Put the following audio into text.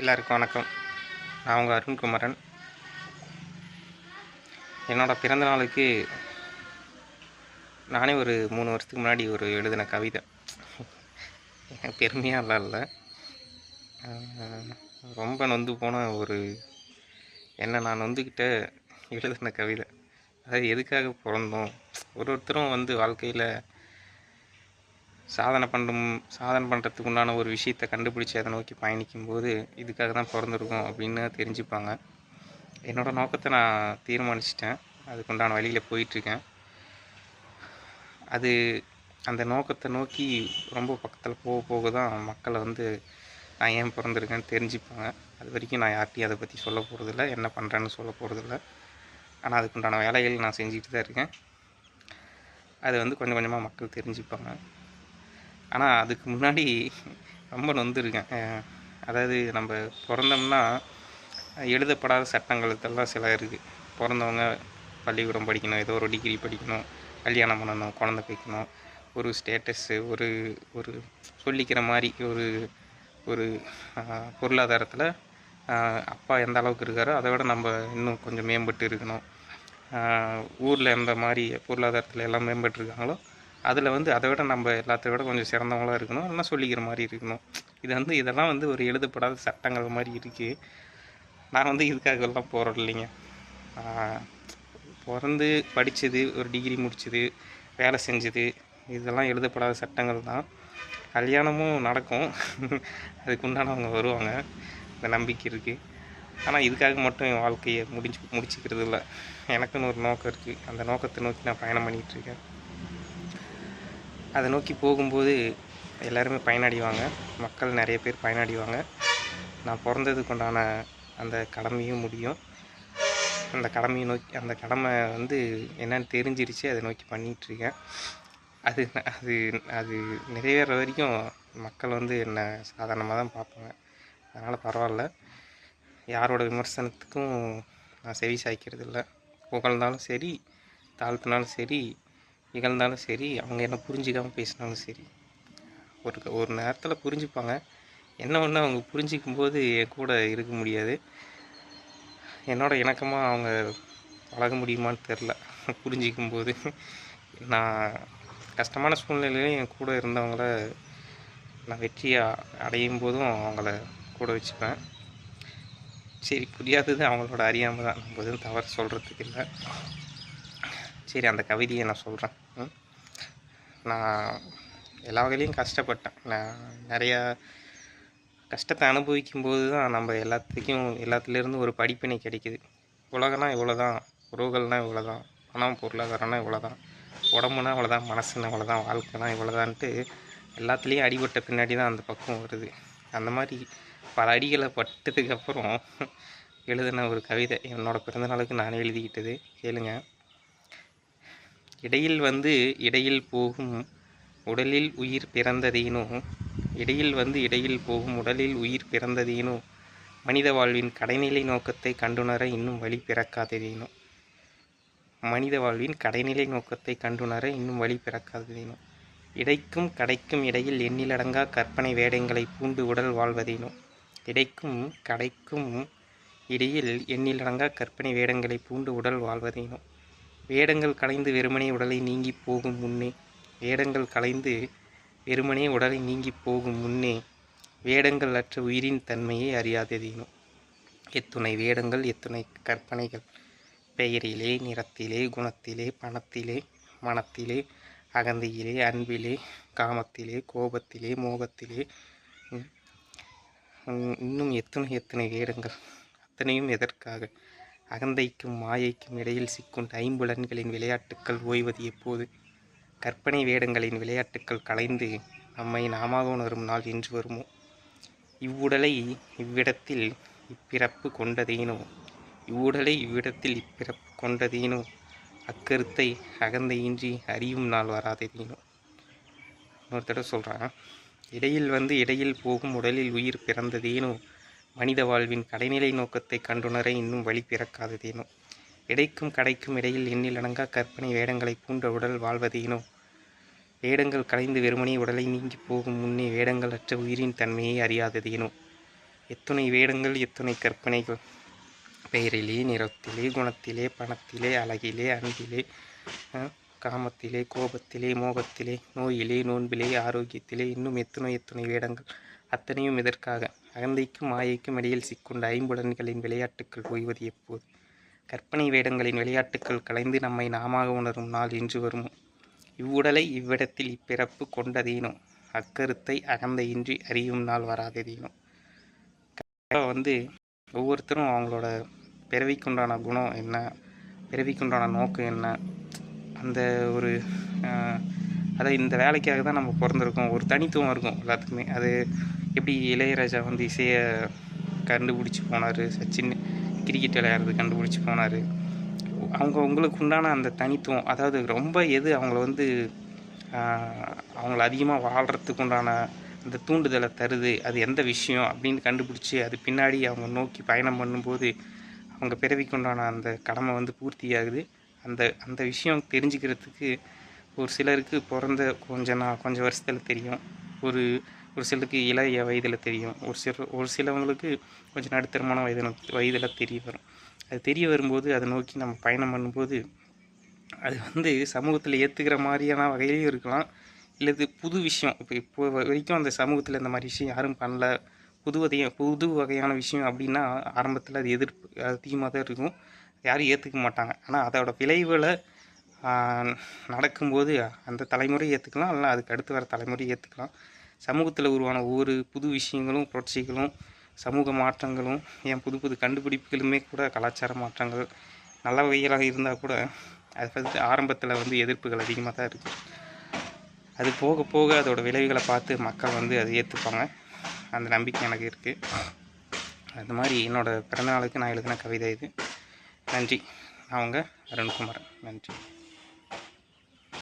எல்லாருக்கும் வணக்கம். நான் உங்கள் அருண்குமரன். என்னோடய பிறந்த நாளுக்கு நானே ஒரு மூணு வருஷத்துக்கு முன்னாடி ஒரு எழுதின கவிதை. எனக்கு பெருமையாலாம் இல்லை. ரொம்ப நொந்து போன ஒரு என்ன நான் நொந்துக்கிட்ட எழுதின கவிதை. அதாவது எதுக்காக பிறந்தோம்? ஒரு ஒருத்தரும் வந்து வாழ்க்கையில் சாதனை பண்ணும் சாதனை பண்ணுறதுக்கு உண்டான ஒரு விஷயத்தை கண்டுபிடிச்சி அதை நோக்கி பயணிக்கும்போது இதுக்காக தான் பிறந்திருக்கோம் அப்படின்னு தெரிஞ்சுப்பாங்க. என்னோடய நோக்கத்தை நான் தீர்மானிச்சிட்டேன். அதுக்குண்டான வழியில் போயிட்டுருக்கேன். அது அந்த நோக்கத்தை நோக்கி ரொம்ப பக்கத்தில் போக போக தான் மக்களை வந்து நான் ஏன் பிறந்திருக்கேன்னு தெரிஞ்சுப்பாங்க. அது வரைக்கும் நான் யார்கிட்டையும் அதை பற்றி சொல்ல போகிறதில்ல என்ன பண்ணுறேன்னு சொல்ல போகிறதில்ல ஆனால் அதுக்குண்டான வேலைகள் நான் செஞ்சுட்டு தான் இருக்கேன். அது வந்து கொஞ்சம் கொஞ்சமாக மக்கள் தெரிஞ்சுப்பாங்க. ஆனால் அதுக்கு முன்னாடி ரொம்ப நொந்துருக்கேன். அதாவது நம்ம பிறந்தோம்னா எழுதப்படாத சட்டங்களுக்கெல்லாம் சில இருக்குது பிறந்தவங்க பள்ளிக்கூடம் படிக்கணும் ஏதோ ஒரு டிகிரி படிக்கணும் கல்யாணம் பண்ணணும் குழந்தை வைக்கணும் ஒரு ஸ்டேட்டஸ்ஸு ஒரு ஒரு சொல்லிக்கிற மாதிரி ஒரு ஒரு பொருளாதாரத்தில் அப்பா எந்த அளவுக்கு இருக்காரோ அதை விட நம்ம இன்னும் கொஞ்சம் மேம்பட்டு இருக்கணும். ஊரில் எந்த மாதிரி பொருளாதாரத்தில் எல்லாம் மேம்பட்டு இருக்காங்களோ அதில் வந்து அதை விட நம்ம எல்லாத்த விட கொஞ்சம் சிறந்தவங்களாக இருக்கணும். இல்லைன்னா சொல்லிக்கிற மாதிரி இருக்கணும். இது வந்து இதெல்லாம் வந்து ஒரு எழுதப்படாத சட்டங்கள் மாதிரி இருக்குது நான் வந்து இதுக்காக எல்லாம் இல்லைங்க. பிறந்து படித்தது ஒரு டிகிரி முடிச்சது வேலை செஞ்சது இதெல்லாம் எழுதப்படாத சட்டங்கள் தான். கல்யாணமும் நடக்கும். அதுக்கு உண்டானவங்க வருவாங்க. இந்த நம்பிக்கை இருக்குது ஆனால் இதுக்காக மட்டும் என் வாழ்க்கையை முடிஞ்சு முடிச்சுக்கிறது இல்லை எனக்குன்னு ஒரு நோக்கம் இருக்குது அந்த நோக்கத்தை நோக்கி நான் பயணம் பண்ணிகிட்ருக்கேன் அதை நோக்கி போகும்போது எல்லாருமே பயனடைவாங்க. மக்கள் நிறைய பேர் பயனடைவாங்க. நான் பிறந்ததுக்கு உண்டான அந்த கடமையும் முடியும். அந்த கடமையை நோக்கி அந்த கடமை வந்து என்னன்னு தெரிஞ்சிருச்சு. அதை நோக்கி பண்ணிகிட்ருக்கேன். அது அது அது நிறைவேற வரைக்கும் மக்கள் வந்து என்னை சாதாரணமாக தான் பார்ப்பாங்க. அதனால் பரவாயில்ல. யாரோட விமர்சனத்துக்கும் நான் செவி சாய்க்கிறது இல்லை புகழ்ந்தாலும் சரி தாழ்த்தினாலும் சரி இகழ்ந்தாலும் சரி அவங்க என்ன புரிஞ்சிக்காமல் பேசினாலும் சரி ஒரு ஒரு நேரத்தில் புரிஞ்சுப்பாங்க. என்ன ஒன்று அவங்க புரிஞ்சிக்கும் போது என் கூட இருக்க முடியாது. என்னோட இணக்கமாக அவங்க பழக முடியுமான்னு தெரில புரிஞ்சிக்கும் போது நான் கஷ்டமான சூழ்நிலையிலையும் என் கூட இருந்தவங்கள நான் வெற்றியை அடையும் போதும் அவங்கள கூட வச்சுப்பேன். சரி புரியாதது அவங்களோட அறியாமல் தான் நம்ம எதுவும் தவறு சொல்கிறதுக்கு இல்லை. சரி அந்த கவிதையை நான் சொல்கிறேன் நான் எல்லா வகையிலையும் கஷ்டப்பட்டேன். நான் நிறையா கஷ்டத்தை அனுபவிக்கும் போது தான் நம்ம எல்லாத்துக்கும் எல்லாத்துலேருந்து ஒரு படிப்பினை கிடைக்குது. உலகம்னா இவ்வளோ தான் உறவுகள்னால் இவ்வளோ தான் பணம் பொருளாதாரம்னா இவ்வளோ தான் உடம்புனா இவ்வளோ தான் மனசுனா இவ்வளோ தான் வாழ்க்கைனா இவ்வளோதான்ட்டு எல்லாத்துலேயும் அடிபட்ட பின்னாடி தான் அந்த பக்கம் வருது. அந்த மாதிரி பல அடிகளை பட்டதுக்கப்புறம் எழுதின ஒரு கவிதை என்னோடய பிறந்தநாளுக்கு நானே எழுதிக்கிட்டது. கேளுங்கள் இடையில் வந்து இடையில் போகும் உடலில் உயிர் பிறந்ததேனோ? இடையில் வந்து இடையில் போகும் உடலில் உயிர் பிறந்ததேனோ? மனித வாழ்வின் கடைநிலை நோக்கத்தை கண்டுணர இன்னும் வழி பிறக்காததேனோ? மனித வாழ்வின் கடைநிலை நோக்கத்தை கண்டுணர இன்னும் வழி பிறக்காததேனோ? இடைக்கும் கடைக்கும் இடையில் எண்ணிலடங்கா கற்பனை வேடங்களை பூண்டு உடல் வாழ்வதேனோ? இடைக்கும் கடைக்கும் இடையில் எண்ணிலடங்கா கற்பனை வேடங்களை பூண்டு உடல் வாழ்வதேனோ? வேடங்கள் கலைந்து வெறுமனே உடலை நீங்கி போகும் முன்னே. வேடங்கள் கலைந்து வெறுமனே உடலை நீங்கி போகும் முன்னே வேடங்கள் அற்ற உயிரின் தன்மையை அறியாததேனோ எத்துணை வேடங்கள் எத்துணை கற்பனைகள். பெயரிலே நிறத்திலே குணத்திலே பணத்திலே மனத்திலே அகந்தையிலே அன்பிலே காமத்திலே கோபத்திலே மோகத்திலே. இன்னும் எத்தனை எத்தனை வேடங்கள். அத்தனையும் எதற்காக? அகந்தைக்கும் மாயைக்கும் இடையில் சிக்குண்ட ஐம்புலன்களின் விளையாட்டுக்கள் ஓய்வது எப்போது? கற்பனை வேடங்களின் விளையாட்டுக்கள் கலைந்து நம்மை நாமாக உணரும் நாள் என்று வருமோ? இவ்வுடலை இவ்விடத்தில் இப்பிறப்பு கொண்டதேனோ? இவ்வுடலை இவ்விடத்தில் இப்பிறப்பு கொண்டதேனோ? அக்கருத்தை அகந்தையின்றி அறியும் நாள் வராததேனோ? இன்னொரு தடவை சொல்கிறான் இடையில் வந்து இடையில் போகும் உடலில் உயிர் பிறந்ததேனோ? மனித வாழ்வின் கடைநிலை நோக்கத்தை கண்டுணர இன்னும் வழி பிறக்காததேனோ இடைக்கும் கடைக்கும் இடையில் எண்ணிலடங்கா கற்பனை வேடங்களை பூண்ட உடல் வாழ்வதேனோ வேடங்கள் கலைந்து வெறுமனே உடலை நீங்கி போகும் முன்னே வேடங்கள் அற்ற உயிரின் தன்மையை அறியாததேனோ எத்துணை வேடங்கள் எத்துணை கற்பனைகள்? பெயரிலே நிறத்திலே குணத்திலே பணத்திலே அழகிலே அன்பிலே காமத்திலே கோபத்திலே மோகத்திலே நோயிலே நோன்பிலே ஆரோக்கியத்திலே இன்னும் எத்துணை எத்துணை வேடங்கள். அத்தனையும் இதற்காக அகந்தைக்கும் மாயைக்கும் இடையில் சிக்கொண்ட ஐம்புலன்களின் விளையாட்டுக்கள் ஓய்வது எப்போது? கற்பனை வேடங்களின் விளையாட்டுக்கள் கலைந்து நம்மை நாமாக உணரும் நாள் என்று வருமோ? இவ்வுடலை இவ்விடத்தில் இப்பிறப்பு கொண்டதேனோ? அக்கருத்தை அகந்தையின்றி அறியும் நாள் வராததேனோ? வந்து ஒவ்வொருத்தரும் அவங்களோட பிறவிக்குண்டான குணம் என்ன? பிறவிக்குண்டான நோக்கம் என்ன? அந்த ஒரு அதை இந்த வேலைக்காக தான் நம்ம பிறந்திருக்கோம். ஒரு தனித்துவம் இருக்கும் எல்லாத்துக்குமே. அது எப்படி இளையராஜா வந்து இசையை கண்டுபிடிச்சி போனார்? சச்சின் கிரிக்கெட் விளையாடுறது கண்டுபிடிச்சி போனார். அவங்க உங்களுக்கு உண்டான அந்த தனித்துவம் அதாவது ரொம்ப எது அவங்கள வந்து அவங்கள அதிகமாக வாழ்கிறதுக்கு உண்டான அந்த தூண்டுதலை தருது அது எந்த விஷயம் அப்படின்னு கண்டுபிடிச்சி அது பின்னாடி அவங்க நோக்கி பயணம் பண்ணும்போது அவங்க பிறவிக்குண்டான அந்த கடமை வந்து பூர்த்தியாகுது. அந்த அந்த விஷயம் தெரிஞ்சுக்கிறதுக்கு ஒரு சிலருக்கு பிறந்த கொஞ்ச நாள் கொஞ்சம் வருஷத்தில் தெரியும். ஒரு ஒரு சிலருக்கு இளைய வயதில் தெரியும். ஒரு சில ஒரு சிலவங்களுக்கு கொஞ்சம் நடுத்தரமான வயதில் வயதில் தெரிய வரும். அது தெரிய வரும்போது அதை நோக்கி நம்ம பயணம் பண்ணும்போது அது வந்து சமூகத்தில் ஏற்றுக்கிற மாதிரியான வகையிலையும் இருக்கலாம். இல்லை இது புது விஷயம். இப்போ இப்போ வரைக்கும் அந்த சமூகத்தில் இந்த மாதிரி விஷயம் யாரும் பண்ணல. புது வகைய புது வகையான விஷயம் அப்படின்னா ஆரம்பத்தில் அது எதிர்ப்பு அதிகமாக தான் இருக்கும். யாரும் ஏற்றுக்க மாட்டாங்க. ஆனால் அதோடய விளைவுகளை நடக்கும்போது அந்த தலைமுறை ஏற்றுக்கலாம் இல்லை அதுக்கு அடுத்து வர தலைமுறை ஏற்றுக்கலாம் சமூகத்தில் உருவான ஒவ்வொரு புது விஷயங்களும் புரட்சிகளும் சமூக மாற்றங்களும் ஏன் புது புது கண்டுபிடிப்புகளுமே கூட கலாச்சார மாற்றங்கள் நல்ல வகையிலாக இருந்தால் கூட அது வந்து ஆரம்பத்தில் வந்து எதிர்ப்புகள் அதிகமாக தான் இருக்குது அது போக போக அதோட விளைவுகளை பார்த்து மக்கள் வந்து அதை ஏற்றுப்பாங்க அந்த நம்பிக்கை எனக்கு இருக்குது அந்த மாதிரி என்னோடய பிறந்தநாளுக்கு நான் எழுதின கவிதை இது. நன்றி. நான் உங்கள் அருண்குமார் நன்றி.